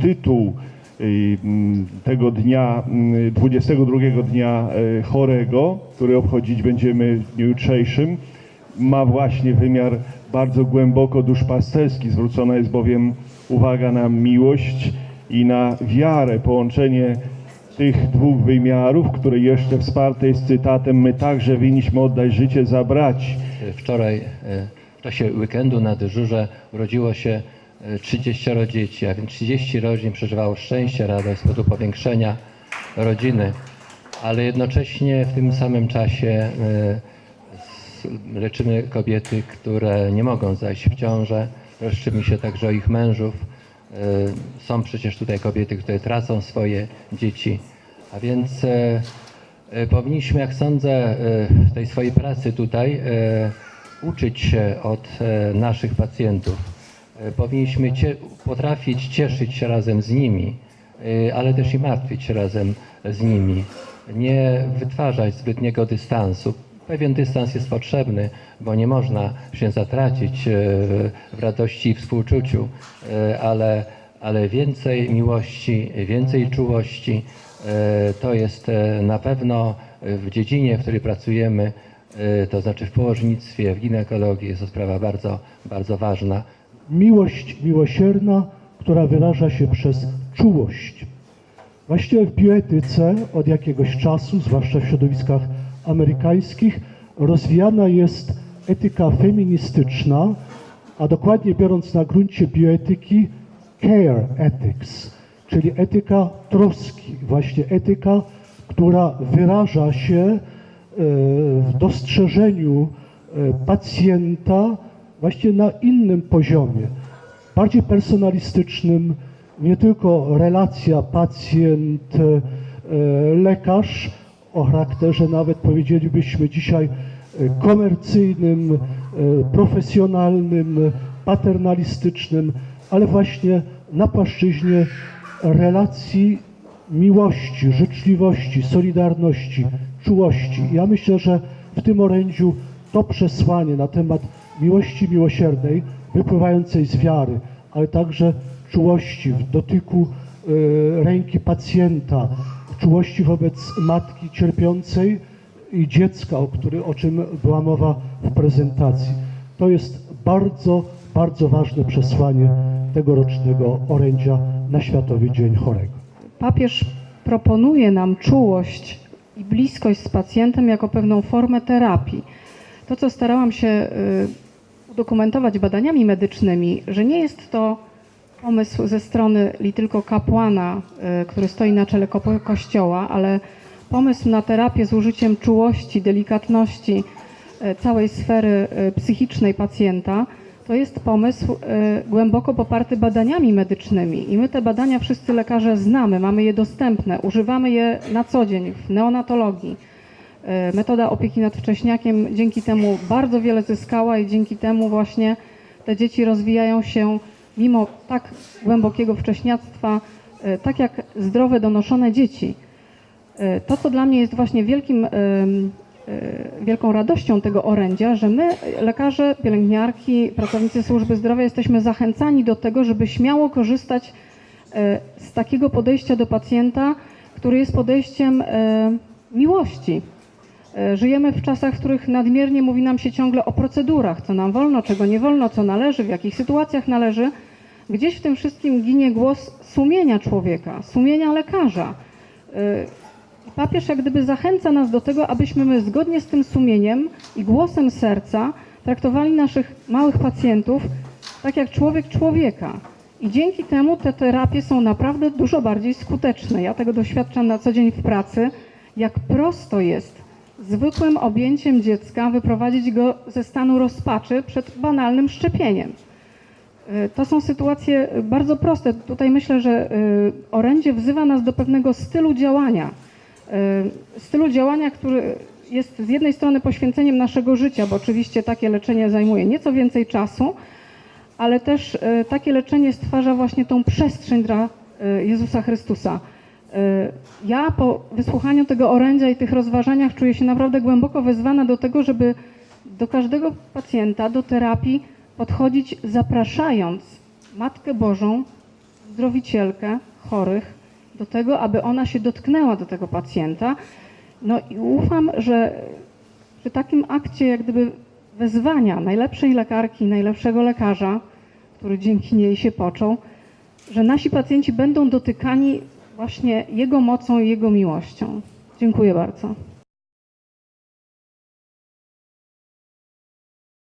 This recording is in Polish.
tytuł y, mm, tego dnia, mm, 22 dnia y, chorego, który obchodzić będziemy w dniu jutrzejszym, ma właśnie wymiar bardzo głęboko duszpasterski. Zwrócona jest bowiem uwaga na miłość i na wiarę, połączenie tych dwóch wymiarów, które jeszcze wsparte jest cytatem my także winniśmy oddać życie za braci. Wczoraj e, w czasie weekendu na dyżurze urodziło się 30 dzieci, a więc 30 rodzin przeżywało szczęście, radość z powodu powiększenia rodziny, ale jednocześnie w tym samym czasie e, leczymy kobiety, które nie mogą zajść w ciążę, troszczymy się także o ich mężów. E, Są przecież tutaj kobiety, które tracą swoje dzieci, a więc e, Powinniśmy, jak sądzę, tej swojej pracy tutaj uczyć się od naszych pacjentów. E, Powinniśmy cie, potrafić cieszyć się razem z nimi, e, ale też i martwić się razem z nimi. Nie wytwarzać zbytniego dystansu. Pewien dystans jest potrzebny, bo nie można się zatracić e, w radości i współczuciu, ale, ale więcej miłości, więcej czułości, To jest na pewno w dziedzinie, w której pracujemy, to znaczy w położnictwie, w ginekologii, jest to sprawa bardzo, bardzo ważna. Miłość miłosierna, która wyraża się przez czułość. Właściwie w bioetyce od jakiegoś czasu, zwłaszcza w środowiskach amerykańskich, rozwijana jest etyka feministyczna, a dokładnie biorąc na gruncie bioetyki care ethics, czyli etyka troski, właśnie etyka, która wyraża się e, w dostrzeżeniu e, pacjenta właśnie na innym poziomie, bardziej personalistycznym, nie tylko relacja pacjent-lekarz o charakterze nawet powiedzielibyśmy dzisiaj e, komercyjnym, e, profesjonalnym, paternalistycznym, ale właśnie na płaszczyźnie relacji miłości, życzliwości, solidarności, czułości. Ja myślę, że w tym orędziu to przesłanie na temat miłości miłosiernej, wypływającej z wiary, ale także czułości w dotyku e, ręki pacjenta, czułości wobec matki cierpiącej i dziecka, o, który, o czym była mowa w prezentacji. To jest bardzo, bardzo ważne przesłanie tegorocznego orędzia na Światowy Dzień Chorego. Papież proponuje nam czułość i bliskość z pacjentem jako pewną formę terapii. To, co starałam się y, udokumentować badaniami medycznymi, że nie jest to pomysł ze strony li tylko kapłana, y, który stoi na czele ko- kościoła, ale pomysł na terapię z użyciem czułości, delikatności y, całej sfery psychicznej pacjenta. To jest pomysł głęboko poparty badaniami medycznymi i my te badania wszyscy lekarze znamy, mamy je dostępne, używamy je na co dzień w neonatologii. Y, Metoda opieki nad wcześniakiem dzięki temu bardzo wiele zyskała i dzięki temu właśnie te dzieci rozwijają się mimo tak głębokiego wcześniactwa, y, tak jak zdrowe, donoszone dzieci. Y, To, co dla mnie jest właśnie wielkim, wielką radością tego orędzia, że my, lekarze, pielęgniarki, pracownicy służby zdrowia, jesteśmy zachęcani do tego, żeby śmiało korzystać z takiego podejścia do pacjenta, który jest podejściem miłości. Y, Żyjemy w czasach, w których nadmiernie mówi nam się ciągle o procedurach, co nam wolno, czego nie wolno, co należy, w jakich sytuacjach należy. Gdzieś w tym wszystkim ginie głos sumienia człowieka, sumienia lekarza. Y, Papież jak gdyby zachęca nas do tego, abyśmy my zgodnie z tym sumieniem i głosem serca traktowali naszych małych pacjentów tak jak człowiek człowieka. I dzięki temu te terapie są naprawdę dużo bardziej skuteczne. Ja tego doświadczam na co dzień w pracy, jak prosto jest zwykłym objęciem dziecka wyprowadzić go ze stanu rozpaczy przed banalnym szczepieniem. Y, To są sytuacje bardzo proste. Tutaj myślę, że y, orędzie wzywa nas do pewnego stylu działania. Y, Stylu działania, który jest z jednej strony poświęceniem naszego życia, bo oczywiście takie leczenie zajmuje nieco więcej czasu, ale też takie leczenie stwarza właśnie tą przestrzeń dla Jezusa Chrystusa. Y, Ja po wysłuchaniu tego orędzia i tych rozważaniach czuję się naprawdę głęboko wezwana do tego, żeby do każdego pacjenta, do terapii podchodzić zapraszając Matkę Bożą uzdrowicielkę chorych do tego, aby ona się dotknęła do tego pacjenta. No i ufam, że przy takim akcie jak gdyby wezwania najlepszej lekarki, najlepszego lekarza, który dzięki niej się począł, że nasi pacjenci będą dotykani właśnie jego mocą i jego miłością. Dziękuję bardzo.